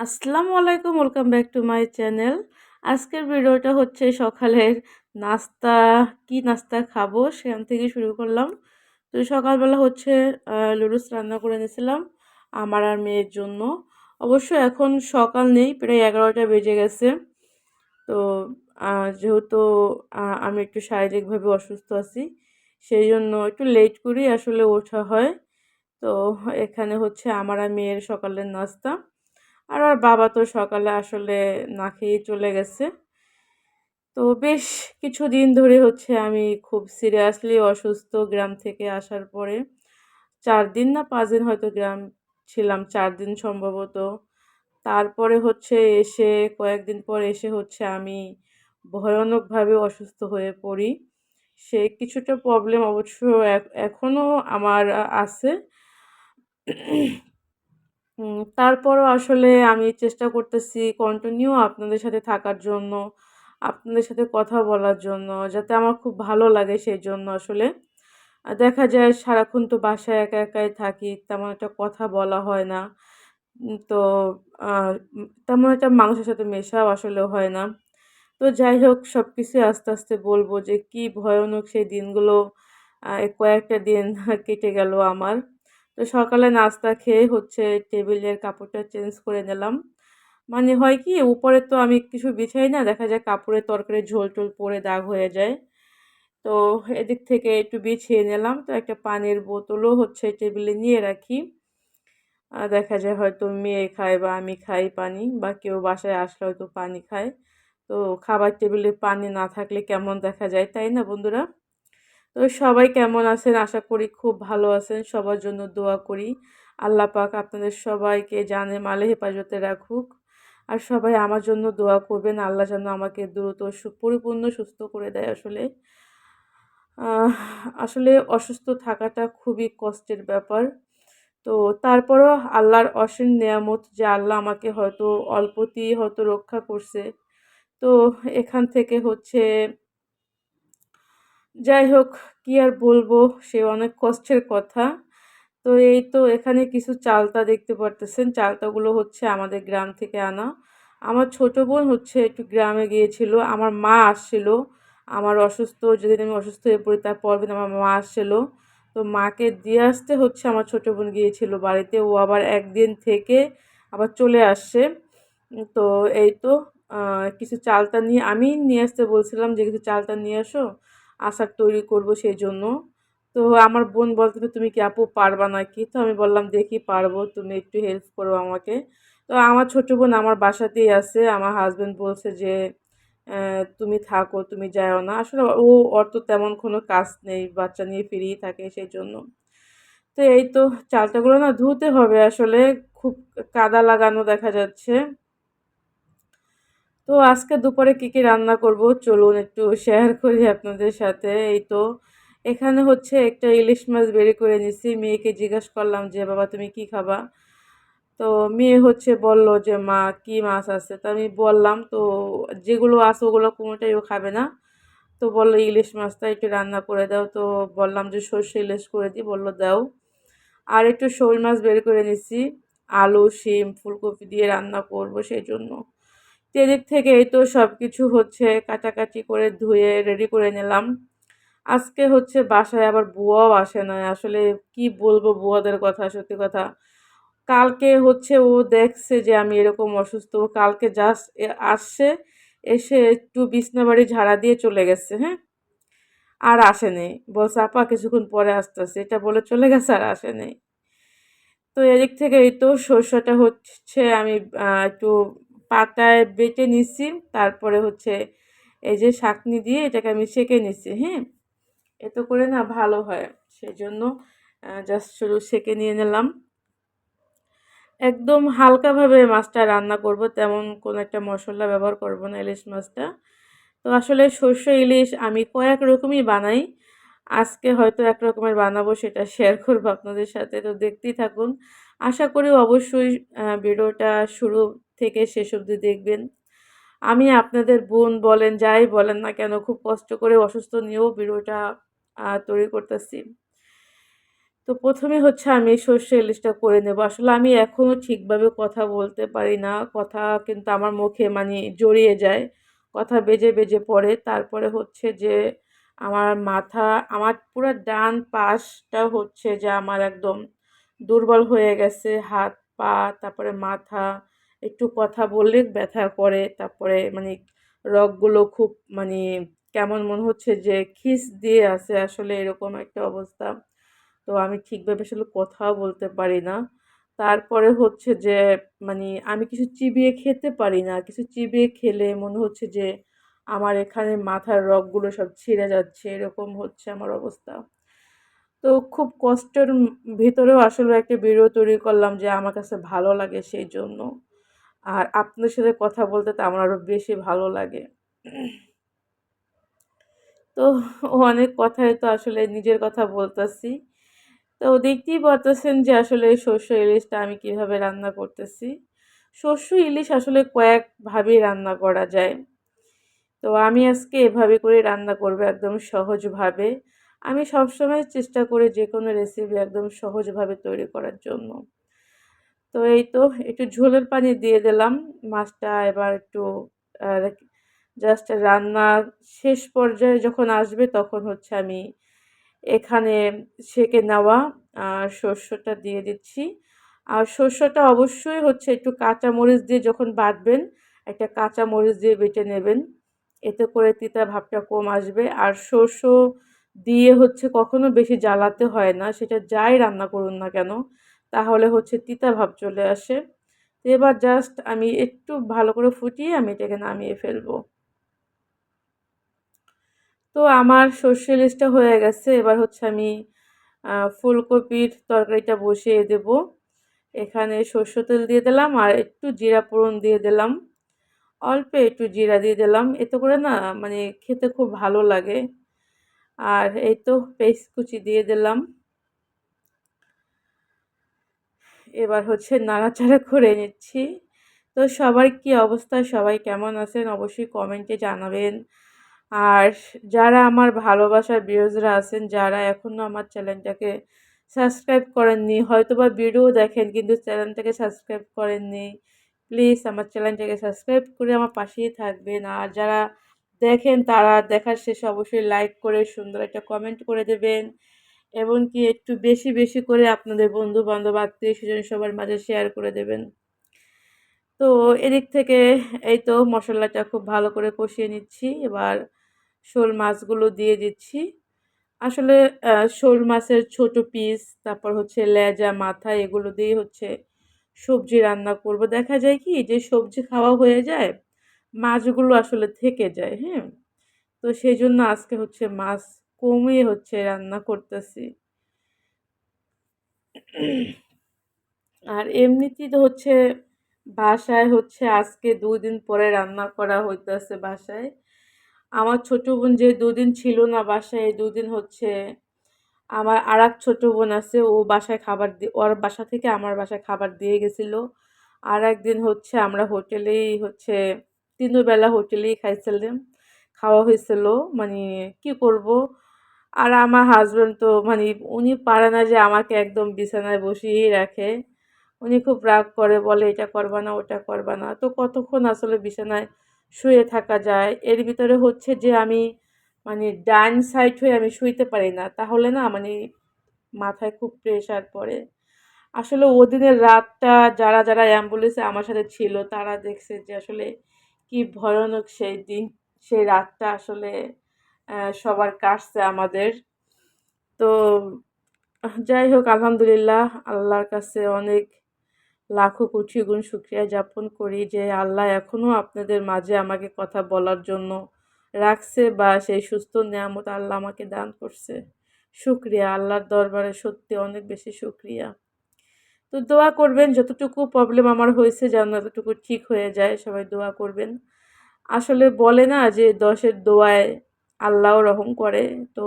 আসসালামু আলাইকুম, welcome back to my channel. আজকের ভিডিওটা হচ্ছে সকালের নাস্তা, কি নাস্তা খাব সেখান থেকে শুরু করলাম। তো সকালবেলা হচ্ছে লুডুস রান্না করে নিয়েছিলাম আমার আর মেয়ের জন্য। অবশ্য এখন সকাল নেই, প্রায় এগারোটা বেজে গেছে। তো যেহেতু আমি একটু শারীরিকভাবে অসুস্থ আছি, সেই জন্য একটু লেট করেই আসলে ওঠা হয়। তো এখানে হচ্ছে আমার আর মেয়ের সকালের নাস্তা। আর আর বাবা তো সকালে আসলে না খেয়ে চলে গেছে। তো বেশ কিছুদিন ধরে হচ্ছে আমি খুব সিরিয়াসলি অসুস্থ গ্রাম থেকে আসার পরে চার দিন না পাঁচ দিন হয়তো গ্রাম ছিলাম, চার দিন সম্ভবত। তারপরে হচ্ছে এসে কয়েকদিন পর এসে হচ্ছে আমি ভয়ানকভাবে অসুস্থ হয়ে পড়ি। সে কিছুটা প্রবলেম অবশ্য এখনও আমার আছে। তারপরও আসলে আমি চেষ্টা করতেছি কন্টিনিউ আপনাদের সাথে থাকার জন্য, আপনাদের সাথে কথা বলার জন্য, যাতে আমার খুব ভালো লাগে সেই জন্য আসলে। দেখা যায় সারাক্ষণ তো বাসায় একা একাই থাকি, তেমন একটা কথা বলা হয় না। তো তেমন একটা মানুষের সাথে মেশাও আসলে হয় না। তো যাই হোক সব কিছু আস্তে আস্তে বলব যে কি ভয়ানক সেই দিনগুলো কয়েকটা দিন কেটে গেল আমার। তো সকালে নাস্তা খেয়ে হচ্ছে টেবিলের কাপড়টা চেঞ্জ করে নিলাম। মানে হয় কি, উপরে তো আমি কিছু বিছাই না, দেখা যায় কাপড়ের তরকারি ঝোল টোল পরে দাগ হয়ে যায়। তো এদিক থেকে একটু বিছিয়ে নিলাম, তো একটা পানির বোতলও হচ্ছে টেবিলে নিয়ে রাখি। দেখা যায় হয়তো মেয়ে খায় বা আমি খাই পানি, বা কেউ বাসায় আসলে হয়তো পানি খায়। তো খাবার টেবিলে পানি না থাকলে কেমন দেখা যায়, তাই না বন্ধুরা? তো সবাই কেমন আছেন? আশা করি খুব ভালো আছেন। সবার জন্য দোয়া করি। আল্লাহ পাক আপনাদের সবাইকে জানে মালে হেফাজতে রাখুক। আর সবাই আমার জন্য দোয়া করবেন। আল্লাহ যেন আমাকে দ্রুত পরিপূর্ণ সুস্থ করে দেয় আসলে। আসলে অসুস্থ থাকাটা খুবই কষ্টের ব্যাপার। তো তারপরও আল্লাহর অসীম নিয়ামত যে আল্লাহ আমাকে হয়তো অল্পতেই হয়তো রক্ষা করছে। তো এখান থেকে হচ্ছে যাই হোক, কি আর বলব, সে অনেক কষ্টের কথা। তো এই তো এখানে কিছু চালতা দেখতে পারতেছেন। চালতাগুলো হচ্ছে আমাদের গ্রাম থেকে আনা। আমার ছোট বোন হচ্ছে একটু গ্রামে গিয়েছিল, আমার মা আসছিল। আমার অসুস্থ, যেদিন আমি অসুস্থ হয়ে পড়ি তার পরদিন আমার মা আসছিল। তো মাকে দিয়ে আসতে হচ্ছে, আমার ছোট বোন গিয়েছিল বাড়িতে। ও আবার একদিন থেকে আবার চলে আসছে। তো এই তো কিছু চালতা নিয়ে, আমি নিয়ে আসতে বলছিলাম যে কিছু চালতা নিয়ে আসো। আচার তৈরি করব সেই জন্য তো আমার বোন বলতে তুমি কি আপু পারবা নাকি? তো আমি বললাম, দেখি পারব, তুমি একটু হেল্প করো আমাকে। তো আমার ছোটো বোন আমার বাসাতেই আছে। আমার হাজব্যান্ড বলছে যে তুমি থাকো, তুমি যাও না। আসলে ও, ওর তো তেমন কোনো কাজ নেই, বাচ্চা নিয়ে ফিরিয়ে থাকে সেই জন্য তো এই তো চালটাগুলো না ধুতে হবে আসলে। খুব কাদা লাগানো দেখা যাচ্ছে। তো আজকে দুপুরে কী কী রান্না করব চলুন একটু শেয়ার করি আপনাদের সাথে। এই তো, এখানে হচ্ছে একটা ইলিশ মাছ বেরি করে নিছি, মেয়েকে জিজ্ঞেস করলাম যে, বাবা, তুমি কি খাবা? তো মেয়ে হচ্ছে বলল যে, মা, কি মাছ আছে? তো আমি বললাম, তো যেগুলো আছে ওগুলো কোনোটাই ও খাবে না। তো বলল, ইলিশ মাছটা একটু রান্না করে দাও। তো বললাম যে, সর্ষে ইলিশ করে দিই বলল, দাও। আর একটু শোল মাছ বের করে নিছি, আলু, শিম, ফুলকপি দিয়ে রান্না করব সেই জন্য। তেদিক থেকে এই তো সব কিছু হচ্ছে কাটাকাটি করে ধুয়ে রেডি করে নিলাম। আজকে হচ্ছে বাসায় আবার বুয়াও আসে না আসলে কি বলব বুয়াদের কথা, সত্যি কথা। কালকে হচ্ছে ও দেখছে যে আমি এরকম অসুস্থ। কালকে জাস্ট আসছে, এসে একটু বিছনা বাড়ি ঝাড়া দিয়ে চলে গেছে হ্যাঁ? আর আসেনি বলছে, আপা, কিছুক্ষণ পরে আসতেছে। এটা বলে চলে গেছে আর আসেনি তো এদিক থেকে এই তো সর্ষেটা হচ্ছে আমি একটু পাতায় বেটে নিচ্ছি, তারপরে হচ্ছে এই যে শাকনি দিয়ে এটাকে আমি সেঁকে নিচ্ছি হ্যাঁ? এত করে না ভালো হয় সেই জন্য জাস্ট শুধু সেঁকে নিয়ে নিলাম। একদম হালকাভাবে মাছটা রান্না করব, তেমন কোনো একটা মশলা ব্যবহার করব না ইলিশ মাছটা। তো আসলে শস্য ইলিশ আমি কয়েক রকমই বানাই, আজকে হয়তো এক রকমের বানাবো সেটা শেয়ার করব আপনাদের সাথে, তো দেখতেই থাকুন। আশা করি অবশ্যই ভিডিওটা শুরু থেকে শেষ অবধি দেখবেন। আমি আপনাদের বোন বলেন, যাই বলেন না কেন, খুব কষ্ট করে অসুস্থ নিয়েও ভিডিওটা তৈরি করতেছি। তো প্রথমে হচ্ছে আমি সর্ষে ইলিশটা করে নেব। আসলে আমি এখনও ঠিকভাবে কথা বলতে পারি না। কথা কিন্তু আমার মুখে মানে জড়িয়ে যায়। কথা বেজে বেজে পড়ে। তারপরে হচ্ছে যে আমার মাথা, আমার পুরো ডান পাশটা হচ্ছে যে আমার একদম দুর্বল হয়ে গেছে। হাত, পা, তারপরে মাথা একটু কথা বললে ব্যথা করে, তারপরে মানে রগগুলো খুব মানে কেমন মনে হচ্ছে যে খিস দিয়ে আছে আসলে এরকম একটা অবস্থা। তো আমি ঠিকভাবে আসলে কথাও বলতে পারি না। তারপরে হচ্ছে যে মানে আমি কিছু চিবিয়ে খেতে পারি না, কিছু চিবিয়ে খেলে মনে হচ্ছে যে আমার এখানে মাথার রগগুলো সব ছিঁড়ে যাচ্ছে, এরকম হচ্ছে আমার অবস্থা। তো খুব কষ্টের ভিতরেও আসলে একটা ভিডিও তৈরি করলাম যে আমার কাছে ভালো লাগে সেই জন্য। আর আপনার সাথে কথা বলতে তো আমার আরও বেশি ভালো লাগে। তো অনেক কথাই তো আসলে নিজের কথা বলতেছি। তো দেখতেই পারতেছেন যে আসলে শস্য ইলিশটা আমি কীভাবে রান্না করতেছি। শস্য ইলিশ আসলে কয়েকভাবেই রান্না করা যায়। তো আমি আজকে এভাবে করে রান্না করব একদম সহজভাবে। আমি সবসময় চেষ্টা করি যে কোনো রেসিপি একদম সহজভাবে তৈরি করার জন্য। তো এই তো একটু ঝোলের পানি দিয়ে দিলাম। মাছটা এবার একটু জাস্ট রান্না শেষ পর্যায়ে যখন আসবে তখন হচ্ছে আমি এখানে সেকে নেওয়া শস্যটা দিয়ে দিচ্ছি। আর শস্যটা অবশ্যই হচ্ছে একটু কাঁচা মরিচ দিয়ে যখন বাটবেন, একটা কাঁচা মরিচ দিয়ে বেটে নেবেন। এতে করে তিতা ভাবটা কম আসবে। আর শস্য দিয়ে হচ্ছে কখনো বেশি জ্বালাতে হয় না। সেটা যাই রান্না করুন না কেন তাহলে হচ্ছে তিতা ভাব চলে আসে। তো এবার জাস্ট আমি একটু ভালো করে ফুটিয়ে আমি এটাকে নামিয়ে ফেলব। তো আমার সর্ষে ইলিশটা হয়ে গেছে। এবার হচ্ছে আমি ফুলকপির তরকারিটা বসিয়ে দেব। এখানে সর্ষ তেল দিয়ে দিলাম আর একটু জিরা পোড়ন দিয়ে দিলাম। অল্প একটু জিরা দিয়ে দিলাম। এতে করে না মানে খেতে খুব ভালো লাগে। আর এই তো পেস্ট কুচি দিয়ে দিলাম। এবার হচ্ছে নাড়াচাড়া করে নিচ্ছি। তো সবার কি অবস্থা? সবাই কেমন আছেন? অবশ্যই কমেন্টে জানাবেন। আর যারা আমার ভালোবাসার ভিউজরা আছেন, যারা এখনও আমার চ্যানেলটাকে সাবস্ক্রাইব করেননি হয়তো বা ভিডিও দেখেন, কিন্তু চ্যানেলটাকে সাবস্ক্রাইব করেননি প্লিজ আমার চ্যানেলটাকে সাবস্ক্রাইব করে আমার পাশেই থাকবেন। আর যারা দেখেন, তারা দেখার শেষে অবশ্যই লাইক করে সুন্দর একটা কমেন্ট করে দেবেন। এবং কি একটু বেশি বেশি করে আপনাদের বন্ধু বান্ধব আত্মীয় স্বজন সবার মাঝে শেয়ার করে দেবেন। তো এদিক থেকে এই তো মশলাটা খুব ভালো করে কষিয়ে নিচ্ছি। এবার শোল মাছগুলো দিয়ে দিচ্ছি। আসলে শোল মাছের ছোট পিস তারপর হচ্ছে লেজা, মাথা, এগুলো দিয়ে হচ্ছে সবজি রান্না করব। দেখা যায় কি, যে সবজি খাওয়া হয়ে যায়, মাছগুলো আসলে থেকে যায় হ্যাঁ? তো সেই জন্য আজকে হচ্ছে মাছ কমিয়ে হচ্ছে রান্না করতেছি। আর এমনিতেই তো হচ্ছে বাসায় হচ্ছে আজকে দুই দিন পরে রান্না করা হইতেছে বাসায়। আমার ছোটো বোন যে দুদিন ছিল না বাসায়, এই দুদিন হচ্ছে আমার আর এক ছোটো বোন আছে, ও বাসায় খাবার দিয়ে ওর বাসা থেকে আমার বাসায় খাবার দিয়ে গেছিল। আর একদিন হচ্ছে আমরা হোটেলেই হচ্ছে তিনবেলা হোটেলেই খাইছিলাম। খাওয়া হয়েছিল মানে কি করব? আর আমার হাজব্যান্ড তো মানে উনি পারে না যে আমাকে একদম বিছানায় বসিয়েই রাখে। উনি খুব রাগ করে, বলে, এটা করবা না, ওটা করবা না। তো কতক্ষণ আসলে বিছানায় শুয়ে থাকা যায়? এর ভিতরে হচ্ছে যে আমি মানে ডাইন সাইড হয়ে আমি শুইতে পারি না। তাহলে না মানে মাথায় খুব প্রেশার পড়ে। আসলে ওদিনের রাতটা যারা যারা অ্যাম্বুলেন্সে আমার সাথে ছিল, তারা দেখছে যে আসলে কি ভয়ানক সেই দিন, সেই রাতটা আসলে সবার কাটছে আমাদের। তো যাই হোক, আলহামদুলিল্লাহ আল্লাহর কাছে অনেক লাখো কোটি গুণ শুক্রিয়া যাপন করি যে আল্লাহ এখনও আপনাদের মাঝে আমাকে কথা বলার জন্য রাখছে বা সেই সুস্থ নিয়ামত আল্লাহ আমাকে দান করছে। শুক্রিয়া, আল্লাহর দরবারে সত্যি অনেক বেশি শুক্রিয়া। তো দোয়া করবেন, যতটুকু প্রবলেম আমার হয়েছে যেন এতটুকু ঠিক হয়ে যায়, সবাই দোয়া করবেন। আসলে বলে না যে দশের দোয়ায় আল্লাহ রহম করে। তো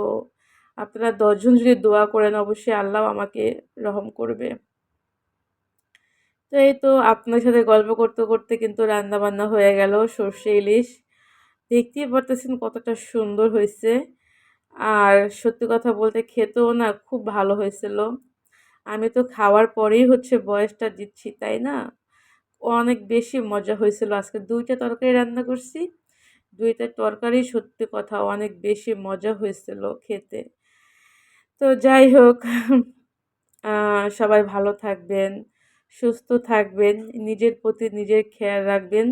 আপনারা দশজন যদি দোয়া করেন, অবশ্যই আল্লাহ আমাকে রহম করবে। তো এই তো আপনার সাথে গল্প করতে করতে কিন্তু রান্না বান্না হয়ে গেল, সর্ষে ইলিশ। দেখতেই পারতেছেন কতটা সুন্দর হয়েছে। আর সত্যি কথা বলতে খেতেও না খুব ভালো হয়েছিল। আমি তো খাওয়ার পরেই হচ্ছে বয়সটা দিচ্ছি, তাই না? অনেক বেশি মজা হয়েছিল। আজকে দুইটা তরকারি রান্না করছি দুইটা তরকারি সত্যি কথা অনেক বেশি মজা হয়েছিল খেতে। তো যাই হোক সবাই ভালো থাকবেন, সুস্থ থাকবেন, নিজের প্রতি নিজের খেয়াল রাখবেন,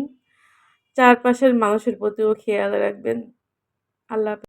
চারপাশের মানুষের প্রতিও খেয়াল রাখবেন। আল্লাহ